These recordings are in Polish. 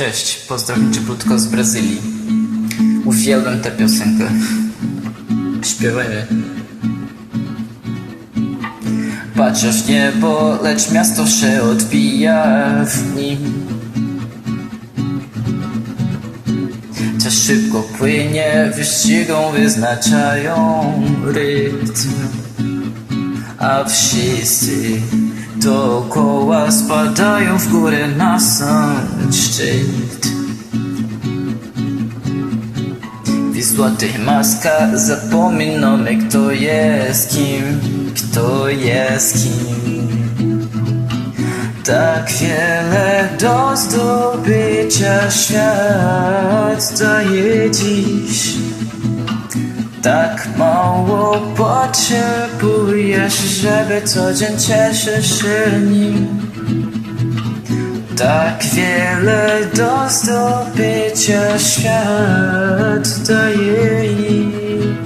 Cześć, pozdrowień cieplutko z Brazylii. Uwielbiam tę piosenkę. Śpiewajmy. Patrzę w niebo, lecz miasto się odbija w nim. Czas szybko płynie, wyścigą wyznaczają rytm. A wszyscy dookoła spadają w górę na sam szczyt. Wisła tych maska, zapominamy kto jest kim, kto jest kim. Tak wiele do zdobycia świat daje dziś. Tak mało żeby co dzień się nim. Tak wiele do zdobycia świat daje im.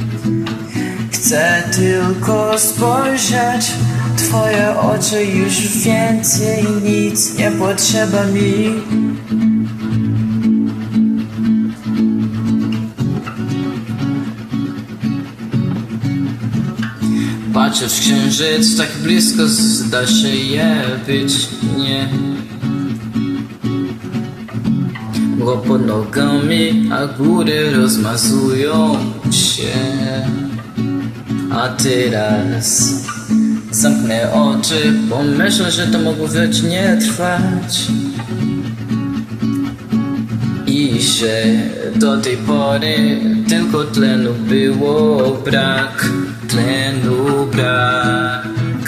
Chcę tylko spojrzeć Twoje oczy, już więcej nic nie potrzeba mi. Patrzę w księżyc, tak blisko zda się je być, nie. Mgła pod nogami, a góry rozmazują się. A teraz zamknę oczy, bo myślę, że to mogło wiecznie trwać. I że do tej pory tylko tlenu było brak, tlenu brak.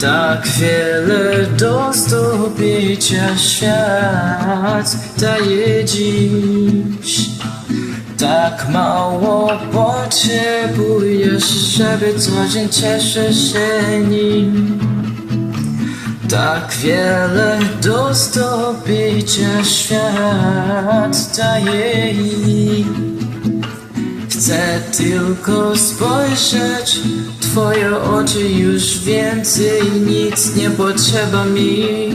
Tak wiele do zdobycia świat daje dziś. Tak mało potrzebujesz, żeby co dzień cieszyć się nim. Tak wiele do zdobycia świat daje im. Chcę tylko spojrzeć Twoje oczy, już więcej nic nie potrzeba mi.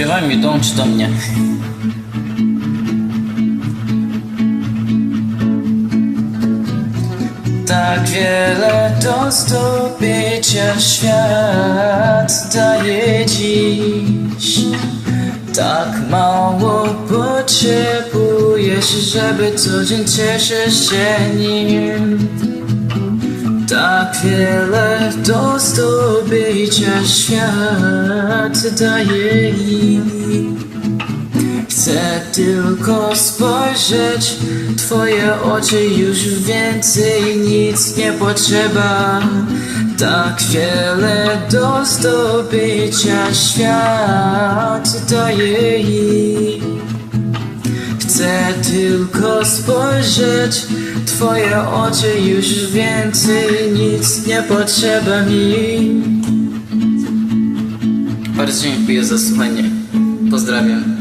Śpiewaj mi, dołącz do mnie. Tak wiele do zdobycia świat daje dziś. Tak mało potrzebujesz, żeby co dzień cieszyć się nim. Tak wiele do zdobycia świat daje im. Chcę tylko spojrzeć Twoje oczy, już więcej nic nie potrzeba. Tak wiele do zdobycia świat daje im. Chcę tylko spojrzeć Twoje oczy, już więcej nic nie potrzeba mi. Bardzo dziękuję za słuchanie. Pozdrawiam.